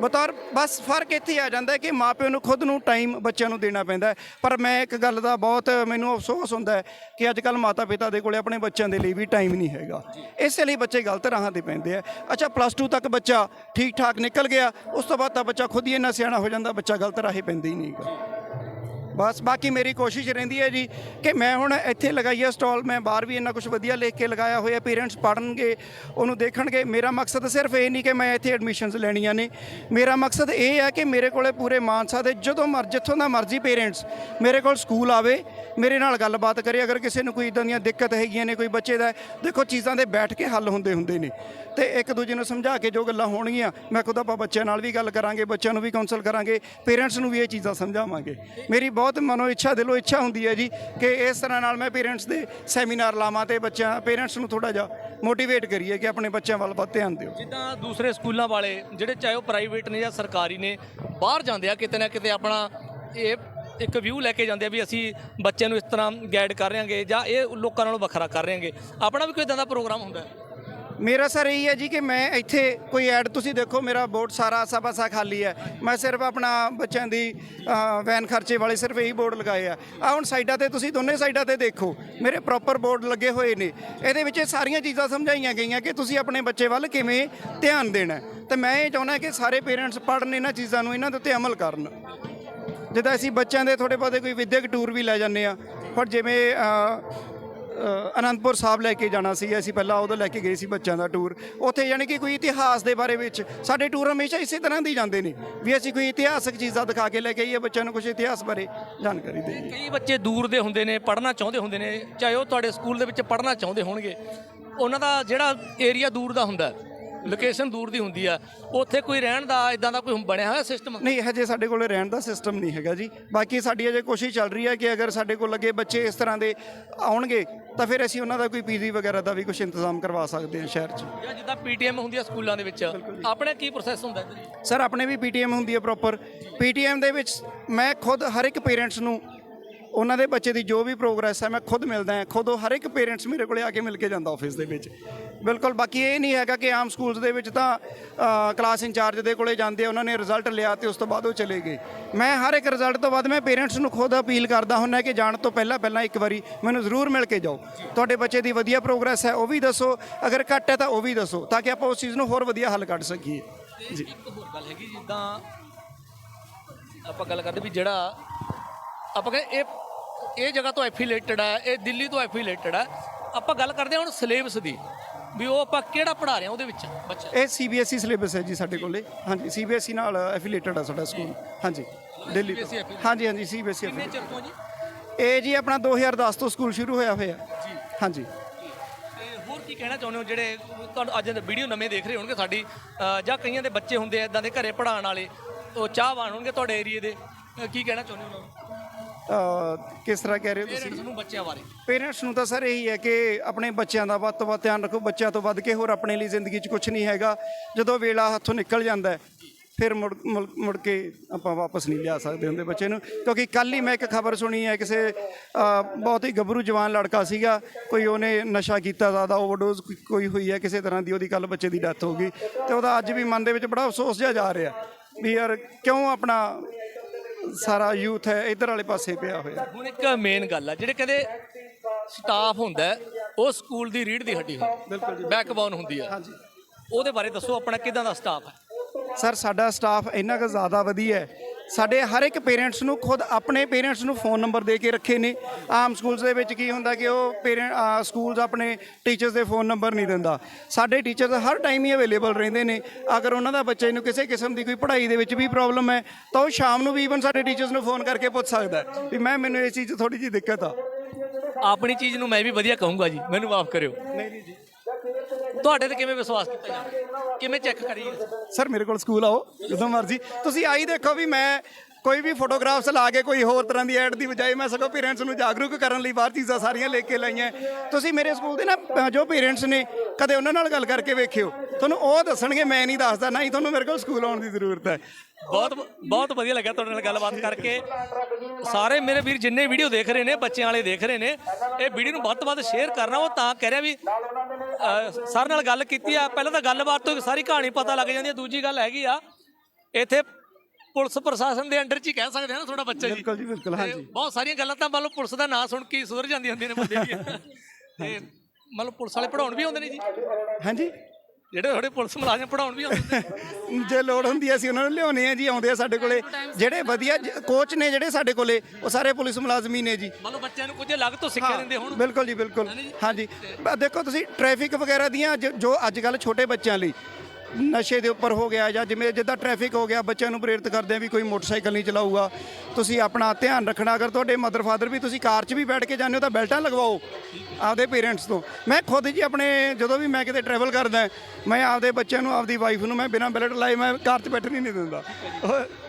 ਬਤੌਰ ਬਸ ਫ਼ਰਕ ਇੱਥੇ ਆ ਜਾਂਦਾ ਹੈ ਕਿ ਮਾਪਿਆਂ ਨੂੰ ਖੁਦ ਨੂੰ ਟਾਈਮ ਬੱਚਿਆਂ ਨੂੰ ਦੇਣਾ ਪੈਂਦਾ ਪਰ ਮੈਂ ਇੱਕ ਗੱਲ ਦਾ ਬਹੁਤ ਮੈਨੂੰ ਅਫਸੋਸ ਹੁੰਦਾ ਕਿ ਅੱਜ ਕੱਲ ਮਾਤਾ ਪਿਤਾ ਦੇ ਕੋਲੇ ਆਪਣੇ ਬੱਚਿਆਂ ਦੇ ਲਈ ਵੀ ਟਾਈਮ ਨਹੀਂ ਹੈਗਾ। ਇਸੇ ਲਈ ਬੱਚੇ ਗਲਤ ਰਾਹਾਂ ਤੇ ਪੈਂਦੇ ਆ। ਅੱਛਾ ਪਲੱਸ 2 ਤੱਕ ਬੱਚਾ ਠੀਕ ਠਾਕ ਨਿਕਲ ਗਿਆ, ਉਸ ਤੋਂ ਬਾਅਦ ਤਾਂ ਬੱਚਾ ਖੁਦ ਹੀ ਇੰਨਾ ਸਿਆਣਾ ਹੋ ਜਾਂਦਾ, ਬੱਚਾ ਗਲਤ ਰਾਹੇ ਪੈਂਦਾ ਹੀ ਨਹੀਂਗਾ ਬਸ ਬਾਕੀ ਮੇਰੀ ਕੋਸ਼ਿਸ਼ ਰਹਿੰਦੀ ਹੈ ਜੀ ਕਿ ਮੈਂ ਹੁਣ ਇੱਥੇ ਲਗਾਈ ਹੈ ਸਟਾਲ, ਮੈਂ ਬਾਹਰ ਵੀ ਇੰਨਾ ਕੁਝ ਵਧੀਆ ਲਿਖ ਕੇ ਲਗਾਇਆ ਹੋਇਆ ਪੇਰੈਂਟਸ ਪੜਨਗੇ ਉਹਨੂੰ ਦੇਖਣਗੇ। ਮੇਰਾ ਮਕਸਦ ਸਿਰਫ ਇਹ ਨਹੀਂ ਕਿ ਮੈਂ ਇੱਥੇ ਐਡਮਿਸ਼ਨਸ ਲੈਣੀਆਂ ਨੇ। ਮੇਰਾ ਮਕਸਦ ਇਹ ਹੈ ਕਿ ਮੇਰੇ ਕੋਲੇ ਪੂਰੇ ਮਾਨਸਾ ਦੇ ਜਦੋਂ ਮਰ ਜਿੱਥੋਂ ਦਾ ਮਰਜ਼ੀ ਪੇਰੈਂਟਸ ਮੇਰੇ ਕੋਲ ਸਕੂਲ ਆਵੇ, ਮੇਰੇ ਨਾਲ ਗੱਲਬਾਤ ਕਰੇ। ਅਗਰ ਕਿਸੇ ਨੂੰ ਕੋਈ ਇਦਾਂ ਦੀਆਂ ਦਿੱਕਤ ਹੈਗੀਆਂ ਨੇ, ਕੋਈ ਬੱਚੇ ਦਾ, ਦੇਖੋ ਚੀਜ਼ਾਂ ਦੇ ਬੈਠ ਕੇ ਹੱਲ ਹੁੰਦੇ ਹੁੰਦੇ ਨੇ। ਤੇ ਇੱਕ ਦੂਜੇ ਨੂੰ ਸਮਝਾ ਕੇ ਜੋ ਗੱਲਾਂ ਹੋਣਗੀਆਂ, ਮੈਂ ਖੁਦ ਆਪਾਂ ਬੱਚਿਆਂ ਨਾਲ ਵੀ ਗੱਲ ਕਰਾਂਗੇ, ਬੱਚਿਆਂ ਨੂੰ ਵੀ ਕਾਉਂਸਲ ਕਰਾਂਗੇ ਪੇਰੈਂਟਸ ਨੂੰ ਵੀ ਇਹ ਚੀਜ਼ਾਂ ਸਮਝਾਵਾਂਗੇ। ਮੇਰੀ ਬਹੁਤ ਮਨੋ ਇੱਛਾ, ਦਿਲੋਂ ਇੱਛਾ ਹੁੰਦੀ ਹੈ ਜੀ ਕਿ ਇਸ ਤਰ੍ਹਾਂ ਨਾਲ ਮੈਂ ਪੇਰੈਂਟਸ ਦੇ ਸੈਮੀਨਾਰ ਲਾਵਾਂ ਤੇ ਬੱਚਿਆਂ, ਪੇਰੈਂਟਸ ਨੂੰ ਥੋੜਾ ਜਿਹਾ ਮੋਟੀਵੇਟ ਕਰੀਏ ਕਿ ਆਪਣੇ ਬੱਚਿਆਂ ਵੱਲ ਵੱਧ ਧਿਆਨ ਦਿਓ। ਜਿੱਦਾਂ ਦੂਸਰੇ ਸਕੂਲਾਂ ਵਾਲੇ, ਜਿਹੜੇ ਚਾਹੇ ਉਹ ਪ੍ਰਾਈਵੇਟ ਨੇ ਜਾਂ ਸਰਕਾਰੀ ਨੇ, ਬਾਹਰ ਜਾਂਦੇ ਆ ਕਿਤੇ ਨਾ ਕਿਤੇ ਆਪਣਾ ਇਹ ਇੱਕ ਵਿਊ ਲੈ ਕੇ ਜਾਂਦੇ ਆ ਵੀ ਅਸੀਂ ਬੱਚਿਆਂ ਨੂੰ ਇਸ ਤਰ੍ਹਾਂ ਗਾਈਡ ਕਰ ਰਹੇ ਹਾਂਗੇ ਜਾਂ ਇਹ ਲੋਕਾਂ ਨਾਲੋਂ ਵੱਖਰਾ ਕਰ ਰਹੇ ਹਾਂਗੇ। ਆਪਣਾ ਵੀ ਕੋਈ ਇਦਾਂ ਦਾ ਪ੍ਰੋਗਰਾਮ ਹੁੰਦਾ? ਹੈ ਮੇਰਾ ਸਰ ਇਹੀ ਹੈ ਜੀ ਕਿ ਮੈਂ ਇੱਥੇ ਕੋਈ ਐਡ ਤੁਸੀਂ ਦੇਖੋ, ਮੇਰਾ ਬੋਰਡ ਸਾਰਾ ਆਸਾ ਪਾਸਾ ਖਾਲੀ ਹੈ। ਮੈਂ ਸਿਰਫ ਆਪਣਾ ਬੱਚਿਆਂ ਦੀ ਵੈਨ ਖਰਚੇ ਵਾਲੇ ਸਿਰਫ ਇਹੀ ਬੋਰਡ ਲਗਾਏ ਆ। ਆ ਹੁਣ ਸਾਈਡਾਂ ਤੇ ਤੁਸੀਂ ਦੋਨੇ ਸਾਈਡਾਂ ਤੇ ਦੇਖੋ, ਮੇਰੇ ਪ੍ਰੋਪਰ ਬੋਰਡ ਲੱਗੇ ਹੋਏ ਨੇ। ਇਹਦੇ ਵਿੱਚ ਇਹ ਸਾਰੀਆਂ ਚੀਜ਼ਾਂ ਸਮਝਾਈਆਂ ਗਈਆਂ ਕਿ ਤੁਸੀਂ ਆਪਣੇ ਬੱਚੇ ਵੱਲ ਕਿਵੇਂ ਧਿਆਨ ਦੇਣਾ ਹੈ। ਤੇ ਮੈਂ ਇਹ ਚਾਹੁੰਦਾ ਕਿ ਸਾਰੇ ਪੇਰੈਂਟਸ ਪੜ੍ਹਨ ਇਹਨਾਂ ਚੀਜ਼ਾਂ ਨੂੰ, ਇਹਨਾਂ ਦੇ ਉੱਤੇ ਅਮਲ ਕਰਨ। ਜਿੱਦਾਂ ਅਸੀਂ ਬੱਚਿਆਂ ਦੇ ਥੋੜੇ ਬਹੁਤੇ ਕੋਈ ਵਿਦਿਅਕ ਟੂਰ ਵੀ ਲੈ ਜਾਂਦੇ ਆ ਪਰ ਜਿਵੇਂ ਅਨੰਦਪੁਰ ਸਾਹਿਬ ਲੈ ਕੇ ਜਾਣਾ ਸੀ। ਅਸੀਂ ਪਹਿਲਾਂ ਉਦੋਂ ਲੈ ਕੇ ਗਏ ਸੀ ਬੱਚਿਆਂ ਦਾ ਟੂਰ ਉੱਥੇ ਯਾਨੀ ਕਿ ਕੋਈ ਇਤਿਹਾਸ ਦੇ ਬਾਰੇ ਵਿੱਚ, ਸਾਡੇ ਟੂਰ ਹਮੇਸ਼ਾ ਇਸੇ ਤਰ੍ਹਾਂ ਦੀ ਜਾਂਦੇ ਨੇ, ਵੀ ਅਸੀਂ ਕੋਈ ਇਤਿਹਾਸਕ ਚੀਜ਼ਾਂ ਦਿਖਾ ਕੇ ਲੈ ਕੇ ਆਈਏ, ਬੱਚਿਆਂ ਨੂੰ ਕੁਝ ਇਤਿਹਾਸ ਬਾਰੇ ਜਾਣਕਾਰੀ ਦੇਈਏ। ਕਈ ਬੱਚੇ ਦੂਰ ਦੇ ਹੁੰਦੇ ਨੇ, ਪੜ੍ਹਨਾ ਚਾਹੁੰਦੇ ਹੁੰਦੇ ਨੇ, ਚਾਹੇ ਉਹ ਤੁਹਾਡੇ ਸਕੂਲ ਦੇ ਵਿੱਚ ਪੜ੍ਹਨਾ ਚਾਹੁੰਦੇ ਹੋਣਗੇ। ਉਹਨਾਂ ਦਾ ਜਿਹੜਾ ਏਰੀਆ ਦੂਰ ਦਾ ਹੁੰਦਾ ਲੋਕੇਸ਼ਨ ਦੂਰ ਦੀ ਹੁੰਦੀ ਆ। ਉੱਥੇ ਕੋਈ ਰਹਿਣ ਦਾ ਇਦਾਂ ਦਾ ਕੋਈ ਬਣਿਆ ਹੋਇਆ ਸਿਸਟਮ ਨਹੀਂ ਹਜੇ ਸਾਡੇ ਕੋਲ ਰਹਿਣ ਦਾ ਸਿਸਟਮ ਨਹੀਂ ਹੈਗਾ ਜੀ। ਬਾਕੀ ਸਾਡੀ ਅਜੇ ਕੋਸ਼ਿਸ਼ ਚੱਲ ਰਹੀ ਹੈ ਕਿ ਅਗਰ ਸਾਡੇ ਕੋਲ ਲੱਗੇ ਬੱਚੇ ਇਸ ਤਰ੍ਹਾਂ ਦੇ ਆਉਣਗੇ ਤਾਂ ਫਿਰ ਅਸੀਂ ਉਹਨਾਂ ਦਾ ਕੋਈ ਪੀਜੀ ਵਗੈਰਾ ਦਾ ਵੀ ਕੁਝ ਇੰਤਜ਼ਾਮ ਕਰਵਾ ਸਕਦੇ ਹਾਂ ਸ਼ਹਿਰ 'ਚ। ਜਾਂ ਜਿੱਦਾਂ ਪੀਟੀਐਮ ਹੁੰਦੀ ਆ ਸਕੂਲਾਂ ਦੇ ਵਿੱਚ। ਆਪਣੇ ਕੀ ਪ੍ਰੋਸੈਸ ਹੁੰਦਾ? ਸਰ ਆਪਣੇ ਵੀ ਪੀਟੀਐਮ ਹੁੰਦੀ ਹੈ ਪ੍ਰੋਪਰ ਪੀਟੀਐਮ ਦੇ ਵਿੱਚ ਮੈਂ ਖੁਦ ਹਰ ਇੱਕ ਪੇਰੈਂਟਸ ਨੂੰ ਉਹਨਾਂ ਦੇ ਬੱਚੇ ਦੀ ਜੋ ਵੀ ਪ੍ਰੋਗਰੈਸ ਹੈ ਮੈਂ ਖੁਦ ਮਿਲਦਾ ਹਾਂ। ਖੁਦ ਉਹ ਹਰ ਇੱਕ ਪੇਰੈਂਟਸ ਮੇਰੇ ਕੋਲੇ ਆ ਕੇ ਮਿਲ ਕੇ ਜਾਂਦਾ ਆਫਿਸ ਦੇ ਵਿੱਚ। ਬਿਲਕੁਲ ਬਾਕੀ ਇਹ ਨਹੀਂ ਹੈਗਾ ਕਿ ਆਮ ਸਕੂਲਸ ਦੇ ਵਿੱਚ ਤਾਂ ਕਲਾਸ ਇੰਚਾਰਜ ਦੇ ਕੋਲੇ ਜਾਂਦੇ ਉਹਨਾਂ ਨੇ ਰਿਜ਼ਲਟ ਲਿਆ ਤੇ ਉਸ ਤੋਂ ਬਾਅਦ ਉਹ ਚਲੇ ਗਏ। ਮੈਂ ਹਰ ਇੱਕ ਰਿਜ਼ਲਟ ਤੋਂ ਬਾਅਦ ਮੈਂ ਪੇਰੈਂਟਸ ਨੂੰ ਖੁਦ ਅਪੀਲ ਕਰਦਾ ਹੁੰਦਾ ਕਿ ਜਾਣ ਤੋਂ ਪਹਿਲਾਂ ਪਹਿਲਾਂ ਇੱਕ ਵਾਰੀ ਮੈਨੂੰ ਜ਼ਰੂਰ ਮਿਲ ਕੇ ਜਾਓ। ਤੁਹਾਡੇ ਬੱਚੇ ਦੀ ਵਧੀਆ ਪ੍ਰੋਗਰੈਸ ਹੈ ਉਹ ਵੀ ਦੱਸੋ। ਅਗਰ ਘੱਟ ਹੈ ਤਾਂ ਉਹ ਵੀ ਦੱਸੋ ਤਾਂ ਕਿ ਆਪਾਂ ਉਸ ਚੀਜ਼ ਨੂੰ ਹੋਰ ਵਧੀਆ ਹੱਲ ਕੱਢ ਸਕੀਏ। ਤੇ ਇੱਕ ਹੋਰ ਗੱਲ ਹੈਗੀ ਜਿੱਦਾਂ ਆਪਾਂ ਗੱਲ ਕਰਦੇ ਵੀ ਜਿਹੜਾ ਆਪਾਂ ਕਹਿੰਦੇ ਇਹ ਇਹ ਜਗ੍ਹਾ ਤੋਂ ਐਫੀਲੇਟਡ ਹੈ ਇਹ ਦਿੱਲੀ ਤੋਂ ਐਫੀਲੇਟਡ ਹੈ ਆਪਾਂ ਗੱਲ ਕਰਦੇ ਹਾਂ ਹੁਣ ਸਿਲੇਬਸ ਦੀ ਵੀ ਉਹ ਆਪਾਂ ਕਿਹੜਾ ਪੜ੍ਹਾ ਰਹੇ ਹਾਂ ਉਹਦੇ ਵਿੱਚ ਬੱਚਾ? ਇਹ ਸੀਬੀਐਸਈ ਸਿਲੇਬਸ ਹੈ ਜੀ ਸਾਡੇ ਕੋਲੇ। ਹਾਂਜੀ ਸੀਬੀਐਸਈ ਨਾਲ ਐਫੀਲੀਏਟਡ ਹੈ ਸਾਡਾ ਸਕੂਲ ਹਾਂਜੀ ਦਿੱਲੀ ਤੋਂ। CBSE affiliated? ਹਾਂਜੀ ਹਾਂਜੀ ਸੀਬੀਐਸਈ ਕਿੰਨੇ ਚਿਰ ਤੋਂ ਜੀ? ਇਹ ਜੀ ਆਪਣਾ 2010 ਤੋਂ ਸਕੂਲ ਸ਼ੁਰੂ ਹੋਇਆ ਹੋਇਆ। ਜੀ। ਹਾਂਜੀ। ਤੇ ਹੋਰ ਕੀ ਕਹਿਣਾ ਚਾਹੁੰਦੇ ਹੋ? ਜਿਹੜੇ ਤੁਹਾਨੂੰ ਅੱਜ ਵੀਡੀਓ ਨਵੇਂ ਦੇਖ ਰਹੇ ਹੋਣਗੇ ਸਾਡੀ ਅ, ਜਾਂ ਕਈਆਂ ਦੇ ਬੱਚੇ ਹੁੰਦੇ ਆ ਇਦਾਂ ਦੇ ਘਰੇ ਪੜ੍ਹਾਉਣ ਵਾਲੇ ਉਹ ਚਾਹਵਾਨ ਹੋਣਗੇ ਤੁਹਾਡੇ ਏਰੀਏ ਦੇ। ਅ, ਕੀ ਕਹਿਣਾ ਚਾਹੁੰਦੇ ਹੋ? ਉਹਨਾਂ ਨੂੰ ਕਿਸ ਤਰ੍ਹਾਂ ਕਹਿ ਰਹੇ ਹੋ ਤੁਸੀਂ? ਪੇਰੈਂਟਸ ਨੂੰ ਬੱਚਿਆਂ ਬਾਰੇ। ਪੇਰੈਂਟਸ ਨੂੰ ਤਾਂ ਸਰ ਇਹੀ ਹੈ ਕਿ ਆਪਣੇ ਬੱਚਿਆਂ ਦਾ ਵੱਧ ਤੋਂ ਵੱਧ ਧਿਆਨ ਰੱਖੋ। ਬੱਚਿਆਂ ਤੋਂ ਵੱਧ ਕੇ ਹੋਰ ਆਪਣੇ ਲਈ ਜ਼ਿੰਦਗੀ 'ਚ ਕੁਝ ਨਹੀਂ ਹੈਗਾ। ਜਦੋਂ ਵੇਲਾ ਹੱਥੋਂ ਨਿਕਲ ਜਾਂਦਾ ਹੈ ਫਿਰ ਮੁੜ ਮੁੜ- ਮੁੜ ਕੇ ਆਪਾਂ ਵਾਪਸ ਨਹੀਂ ਲਿਆ ਸਕਦੇ ਹੁੰਦੇ ਬੱਚੇ ਨੂੰ। ਕਿਉਂਕਿ ਕੱਲ ਹੀ ਮੈਂ ਇੱਕ ਖਬਰ ਸੁਣੀ ਹੈ ਕਿਸੇ ਬਹੁਤ ਹੀ ਗੱਭਰੂ ਜਵਾਨ ਲੜਕਾ ਸੀਗਾ। ਕੋਈ ਉਹਨੇ ਨਸ਼ਾ ਕੀਤਾ ਜ਼ਿਆਦਾ ਓਵਰਡੋਜ਼ ਕੋਈ ਹੋਈ ਹੈ ਕਿਸੇ ਤਰ੍ਹਾਂ ਦੀ ਉਹਦੀ ਕੱਲ ਬੱਚੇ ਦੀ ਡੈਥ ਹੋ ਗਈ। ਤੇ ਉਹਦਾ ਅੱਜ ਵੀ ਮਨ ਦੇ ਵਿੱਚ ਬੜਾ ਅਫਸੋਸ ਜਿਹਾ ਜਾ ਰਿਹਾ ਵੀ ਯਾਰ ਕਿਉਂ ਆਪਣਾ ਸਾਰਾ ਯੂਥ ਹੈ ਇਧਰ ਵਾਲੇ ਪਾਸੇ ਪਿਆ ਹੋਇਆ। ਹੁਣ ਇੱਕ ਮੇਨ ਗੱਲ ਆ ਜਿਹੜੇ ਕਹਿੰਦੇ ਸਟਾਫ ਹੁੰਦਾ ਹੈ, ਉਹ ਸਕੂਲ ਦੀ ਰੀੜ ਦੀ ਹੱਡੀ ਹੁੰਦੀ ਬਿਲਕੁਲ ਜੀ ਬੈਕਬੋਨ ਹੁੰਦੀ ਆ। ਹਾਂਜੀ। ਉਹਦੇ ਬਾਰੇ ਦੱਸੋ ਆਪਣਾ ਕਿਦਾਂ ਦਾ ਸਟਾਫ ਹੈ? ਸਰ ਸਾਡਾ ਸਟਾਫ ਇੰਨਾ ਕੁ ਜ਼ਿਆਦਾ ਵਧੀਆ ਹੈ ਸਾਡੇ ਹਰ ਇੱਕ ਪੇਰੈਂਟਸ ਨੂੰ ਖੁਦ ਆਪਣੇ ਪੇਰੈਂਟਸ ਨੂੰ ਫੋਨ ਨੰਬਰ ਦੇ ਕੇ ਰੱਖੇ ਨੇ। ਆਮ ਸਕੂਲਸ ਦੇ ਵਿੱਚ ਕੀ ਹੁੰਦਾ ਕਿ ਉਹ ਪੇਰੈਂਟ ਸਕੂਲਸ ਆਪਣੇ ਟੀਚਰਸ ਦੇ ਫੋਨ ਨੰਬਰ ਨਹੀਂ ਦਿੰਦਾ। ਸਾਡੇ ਟੀਚਰਸ ਹਰ ਟਾਈਮ ਹੀ ਅਵੇਲੇਬਲ ਰਹਿੰਦੇ ਨੇ। ਅਗਰ ਉਹਨਾਂ ਦਾ ਬੱਚੇ ਨੂੰ ਕਿਸੇ ਕਿਸਮ ਦੀ ਕੋਈ ਪੜ੍ਹਾਈ ਦੇ ਵਿੱਚ ਵੀ ਪ੍ਰੋਬਲਮ ਹੈ ਤਾਂ ਉਹ ਸ਼ਾਮ ਨੂੰ ਵੀ ਈਵਨ ਸਾਡੇ ਟੀਚਰਸ ਨੂੰ ਫੋਨ ਕਰਕੇ ਪੁੱਛ ਸਕਦਾ ਵੀ ਮੈਂ ਮੈਨੂੰ ਇਸ ਚੀਜ਼ 'ਚ ਥੋੜੀ ਜਿਹੀ ਦਿੱਕਤ ਆ। ਆਪਣੀ ਚੀਜ਼ ਨੂੰ ਮੈਂ ਵੀ ਵਧੀਆ ਕਹੂੰਗਾ ਜੀ। ਮੈਨੂੰ ਮਾਫ ਕਰਿਓ। ਨਹੀਂ ਨਹੀਂ ਜੀ। ਤੁਹਾਡੇ ਤੇ ਕਿਵੇਂ ਵਿਸ਼ਵਾਸ ਕੀਤਾ ਜਾਵੇ ਕਿਵੇਂ ਚੈੱਕ ਕਰੀਏ ਸਰ, ਮੇਰੇ ਕੋਲ ਸਕੂਲ ਆਓ, ਜਦੋਂ ਮਰਜ਼ੀ। ਤੁਸੀਂ ਆਈ ਦੇਖੋ ਵੀ ਮੈਂ ਕੋਈ ਵੀ ਫੋਟੋਗ੍ਰਾਫਸ ਲਾ ਕੇ ਕੋਈ ਹੋਰ ਤਰ੍ਹਾਂ ਦੀ ਐਡ ਦੀ ਬਜਾਏ ਮੈਂ ਸਗੋਂ ਪੇਰੈਂਟਸ ਨੂੰ ਜਾਗਰੂਕ ਕਰਨ ਲਈ ਬਾਹਰ ਚੀਜ਼ਾਂ ਸਾਰੀਆਂ ਲੈ ਕੇ ਲਾਈਆਂ। ਤੁਸੀਂ ਮੇਰੇ ਸਕੂਲ ਦੇ ਨਾ ਜੋ ਪੇਰੈਂਟਸ ਨੇ ਕਦੇ ਉਹਨਾਂ ਨਾਲ ਗੱਲ ਕਰਕੇ ਵੇਖਿਓ, ਤੁਹਾਨੂੰ ਉਹ ਦੱਸਣਗੇ, ਮੈਂ ਨਹੀਂ ਦੱਸਦਾ, ਨਾ ਹੀ ਤੁਹਾਨੂੰ ਮੇਰੇ ਕੋਲ ਸਕੂਲ ਆਉਣ ਦੀ ਜ਼ਰੂਰਤ ਹੈ। ਬਹੁਤ ਬਹੁਤ ਵਧੀਆ ਲੱਗਿਆ ਤੁਹਾਡੇ ਨਾਲ ਗੱਲਬਾਤ ਕਰਕੇ। ਸਾਰੇ ਮੇਰੇ ਵੀਰ ਜਿੰਨੇ ਵੀਡੀਓ ਦੇਖ ਰਹੇ ਨੇ ਬੱਚਿਆਂ ਵਾਲੇ ਦੇਖ ਰਹੇ ਨੇ ਇਹ ਵੀਡੀਓ ਨੂੰ ਵੱਧ ਤੋਂ ਵੱਧ ਸ਼ੇਅਰ ਕਰਨਾ ਉਹ ਤਾਂ ਕਹਿ ਰਿਹਾ ਵੀ ਸਰ ਨਾਲ ਗੱਲ ਕੀਤੀ ਆ। ਪਹਿਲਾਂ ਤਾਂ ਗੱਲਬਾਤ ਤੋਂ ਸਾਰੀ ਕਹਾਣੀ ਪਤਾ ਲੱਗ ਜਾਂਦੀ ਹੈ ਦੂਜੀ ਗੱਲ ਹੈਗੀ ਆ ਇੱਥੇ ਪੁਲਿਸ ਪ੍ਰਸ਼ਾਸਨ ਦੇ ਅੰਡਰ ਚ ਹੀ ਕਹਿ ਸਕਦੇ ਹਾਂ ਨਾ ਤੁਹਾਡਾ ਬੱਚਾ ਜੀ। ਬਿਲਕੁਲ ਜੀ ਬਿਲਕੁਲ ਹਾਂਜੀ। ਬਹੁਤ ਸਾਰੀਆਂ ਗੱਲਾਂ ਤਾਂ ਮੰਨ ਲਓ ਪੁਲਿਸ ਦਾ ਨਾਂ ਸੁਣ ਕੇ ਹੀ ਸੁਧਰ ਜਾਂਦੀਆਂ ਹੁੰਦੀਆਂ ਨੇ ਬੰਦੇ ਦੀਆਂ ਤੇ ਮੰਨ ਲਓ ਪੁਲਿਸ ਵਾਲੇ ਪੜਾਉਣ ਵੀ ਆਉਂਦੇ ਨੇ ਜੀ। ਹਾਂਜੀ। ਜਿਹੜੇ ਤੁਹਾਡੇ ਪੁਲਿਸ ਮੁਲਾਜ਼ਮ ਪੜਾਉਣ ਵੀ ਆਉਂਦੇ ਨੇ। ਜੇ ਲੋੜ ਹੁੰਦੀ ਹੈ ਅਸੀਂ ਉਹਨਾਂ ਨੂੰ ਲਿਆਉਣੇ ਆ ਜੀ ਆਉਂਦੇ ਆ ਸਾਡੇ ਕੋਲੇ। ਜਿਹੜੇ ਵਧੀਆ ਜ- ਕੋਚ ਨੇ ਜਿਹੜੇ ਸਾਡੇ ਕੋਲੇ ਉਹ ਸਾਰੇ ਪੁਲਿਸ ਮੁਲਾਜ਼ਮੀ ਨੇ ਜੀ। ਮੰਨ ਲਓ ਬੱਚਿਆਂ ਨੂੰ ਕੁਝ ਅਲੱਗ ਤੋਂ ਸਿੱਖਿਆ ਦਿੰਦੇ ਹੁਣ। ਬਿਲਕੁਲ ਜੀ ਬਿਲਕੁਲ। ਹਾਂਜੀ। ਬ- ਦੇਖੋ ਤੁਸੀਂ ਟ੍ਰੈਫਿਕ ਵਗੈਰਾ ਦੀਆਂ ਜ- ਜੋ ਅੱਜ ਕੱਲ ਛੋਟੇ ਬੱਚਿਆਂ ਲਈ ਨਸ਼ੇ ਦੇ ਉੱਪਰ ਹੋ ਗਿਆ ਜਾਂ ਜਿਵੇਂ ਜਿੱਦਾਂ ਟ੍ਰੈਫਿਕ ਹੋ ਗਿਆ, ਬੱਚਿਆਂ ਨੂੰ ਪ੍ਰੇਰਿਤ ਕਰਦੇ ਆ ਵੀ ਕੋਈ ਮੋਟਰਸਾਈਕਲ ਨਹੀਂ ਚਲਾਊਗਾ। ਤੁਸੀਂ ਆਪਣਾ ਧਿਆਨ ਰੱਖਣਾ, ਅਗਰ ਤੁਹਾਡੇ ਮਦਰ ਫਾਦਰ ਵੀ ਤੁਸੀਂ ਕਾਰ 'ਚ ਵੀ ਬੈਠ ਕੇ ਜਾਂਦੇ ਹੋ ਤਾਂ ਬੈਲਟਾਂ ਲਗਵਾਓ ਆਪਦੇ ਪੇਰੈਂਟਸ ਤੋਂ। ਮੈਂ ਖੁਦ ਜੀ ਆਪਣੇ ਜਦੋਂ ਵੀ ਮੈਂ ਕਿਤੇ ਟਰੈਵਲ ਕਰਦਾ, ਮੈਂ ਆਪਦੇ ਬੱਚਿਆਂ ਨੂੰ, ਆਪਦੀ ਵਾਈਫ ਨੂੰ ਮੈਂ ਬਿਨਾਂ ਬੈਲਟ ਲਾਏ ਮੈਂ ਕਾਰ 'ਚ ਬੈਠਣ ਹੀ ਨਹੀਂ ਦਿੰਦਾ।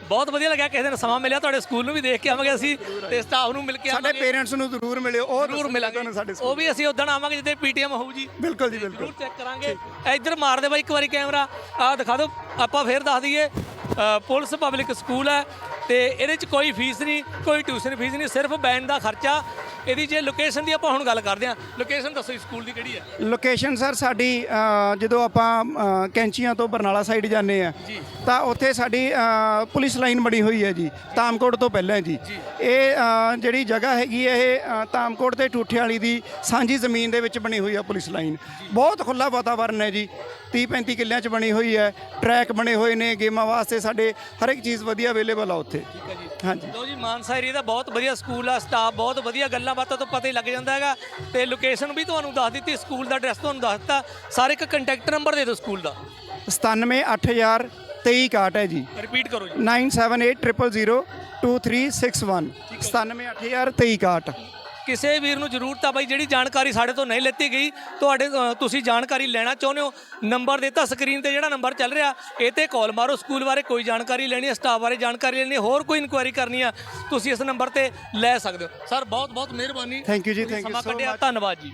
ਬਹੁਤ ਵਧੀਆ ਲੱਗਿਆ ਕਿਸੇ ਦਿਨ ਸਮਾਂ ਮਿਲਿਆ ਤੁਹਾਡੇ ਸਕੂਲ ਨੂੰ ਵੀ ਦੇਖ ਕੇ ਆਵਾਂਗੇ ਅਸੀਂ ਤੇ ਸਟਾਫ ਨੂੰ ਮਿਲ ਕੇ ਸਾਡੇ ਆਵਾਂਗੇ। ਪੇਰੈਂਟਸ ਨੂੰ ਜ਼ਰੂਰ ਮਿਲਿਓ ਉਹ ਜ਼ਰੂਰ ਮਿਲਾਂਗੇ। ਤੁਹਾਨੂੰ ਸਾਡੇ ਉਹ ਸਕੂਲ ਵੀ ਅਸੀਂ ਉਦੋਂ ਆਵਾਂਗੇ ਜਿੱਦੇ ਪੀਟੀਐਮ ਹੋਊ ਜੀ। ਬਿਲਕੁਲ ਜੀ ਬਿਲਕੁਲ। ਜ਼ਰੂਰ ਚੈੱਕ ਕਰਾਂਗੇ। ਇੱਧਰ ਮਾਰ ਦੇ ਬਾਈ ਇੱਕ ਵਾਰੀ ਕੈਮਰਾ। ਆ ਦਿਖਾ ਦਿਓ ਆਪਾਂ ਫੇਰ ਦੱਸ ਦਈਏ ਪੁਲਿਸ ਪਬਲਿਕ ਸਕੂਲ ਹੈ। ਤੇ ਇਹਦੇ 'ਚ ਕੋਈ ਫੀਸ ਨਹੀਂ ਕੋਈ ਟਿਊਸ਼ਨ ਫੀਸ ਨਹੀਂ ਸਿਰਫ ਬੈਂਡ ਦਾ ਖਰਚਾ। ਇਹਦੀ ਜੇ ਲੋਕੇਸ਼ਨ ਦੀ ਆਪਾਂ ਹੁਣ ਗੱਲ ਕਰਦੇ ਹਾਂ। ਲੋਕੇਸ਼ਨ ਦੱਸੋ ਜੀ ਸਕੂਲ ਦੀ ਕਿਹੜੀ ਹੈ? ਲੋਕੇਸ਼ਨ ਸਰ ਸਾਡੀ ਅ, ਜਦੋਂ ਆਪਾਂ ਅ, ਕੈਂਚੀਆਂ ਤੋਂ ਬਰਨਾਲਾ ਸਾਈਡ ਜਾਂਦੇ ਆ ਤਾਂ ਉੱਥੇ ਸਾਡੀ ਅ, ਪੁਲਿਸ ਲਾਈਨ ਬਣੀ ਹੋਈ ਹੈ ਜੀ ਤਾਮਕੋਟ ਤੋਂ ਪਹਿਲਾਂ ਜੀ। ਇਹ ਅ, ਜਿਹੜੀ ਜਗ੍ਹਾ ਹੈਗੀ ਹੈ ਇਹ ਅ, ਤਾਮਕੋਟ ਤੇ ਠੂਠੇ ਵਾਲੀ ਦੀ ਸਾਂਝੀ ਜ਼ਮੀਨ ਦੇ ਵਿੱਚ ਬਣੀ ਹੋਈ ਹੈ ਪੁਲਿਸ ਲਾਈਨ। ਬਹੁਤ ਖੁੱਲਾ ਵਾਤਾਵਰਨ ਹੈ ਜੀ। 30 35 ਕਿੱਲਿਆਂ 'ਚ ਬਣੀ ਹੋਈ ਹੈ ਟਰੈਕ ਬਣੇ ਹੋਏ ਨੇ ਗੇਮਾਂ ਵਾਸਤੇ ਸਾਡੇ ਹਰ ਇੱਕ ਚੀਜ਼ ਵਧੀਆ ਅਵੇਲੇਬਲ ਆ ਉੱਥੇ। ਠੀਕ ਹੈ ਜੀ। ਹਾਂਜੀ। ਲੋ ਜੀ ਮਾਨਸਾ ਏਰੀਆ ਦਾ ਬਹੁਤ ਵਧੀਆ ਸਕੂਲ ਆ ਸਟਾਫ ਬਹੁਤ ਵਧੀਆ ਗੱਲਾਂ ਬਾਤਾਂ ਤੋਂ ਪਤਾ ਹੀ ਲੱਗ ਜਾਂਦਾ ਹੈਗਾ। ਤੇ ਲੋਕੇਸ਼ਨ ਵੀ ਤੁਹਾਨੂੰ ਦੱਸ ਦਿੱਤੀ ਸਕੂਲ ਦਾ ਐਡਰੈਸ ਤੁਹਾਨੂੰ ਦੱਸ ਦਿੱਤਾ। ਸਾਰੇ ਇੱਕ ਕੰਟੈਕਟ ਨੰਬਰ ਦੇ ਦਿਓ ਸਕੂਲ ਦਾ। 97 8000 23 ਕਾਟ ਹੈ ਜੀ। ਰਿਪੀਟ ਕਰੋ ਜੀ। 9780002361 97 8000 23 ਕਾਟ ਕਿਸੇ ਵੀਰ ਨੂੰ ਜ਼ਰੂਰਤ ਆ ਬਾਈ ਜਿਹੜੀ ਜਾਣਕਾਰੀ ਸਾਡੇ ਤੋਂ ਨਹੀਂ ਲੈਤੀ ਗਈ ਤੁਹਾਡੇ ਅ, ਤੁਸੀਂ ਜਾਣਕਾਰੀ ਲੈਣਾ ਚਾਹੁੰਦੇ ਹੋ ਨੰਬਰ ਦਿੱਤਾ ਸਕਰੀਨ ਤੇ ਜਿਹੜਾ ਨੰਬਰ ਚੱਲ ਰਿਹਾ ਇਹ ਤੇ ਕਾਲ ਮਾਰੋ ਸਕੂਲ ਬਾਰੇ ਕੋਈ ਜਾਣਕਾਰੀ ਲੈਣੀ ਹੈ ਸਟਾਫ ਬਾਰੇ ਜਾਣਕਾਰੀ ਲੈਣੀ ਹੈ ਹੋਰ ਕੋਈ ਇਨਕੁਆਇਰੀ ਕਰਨੀ ਆ ਤੁਸੀਂ ਇਸ ਨੰਬਰ ਤੇ ਲੈ ਸਕਦੇ ਹੋ। ਸਰ ਬਹੁਤ ਬਹੁਤ ਮਿਹਰਬਾਨੀ। Thank you ਜੀ, you ਸਮਾਂ so ਕੱਢਿਆ. ਧੰਨਵਾਦ ਜੀ।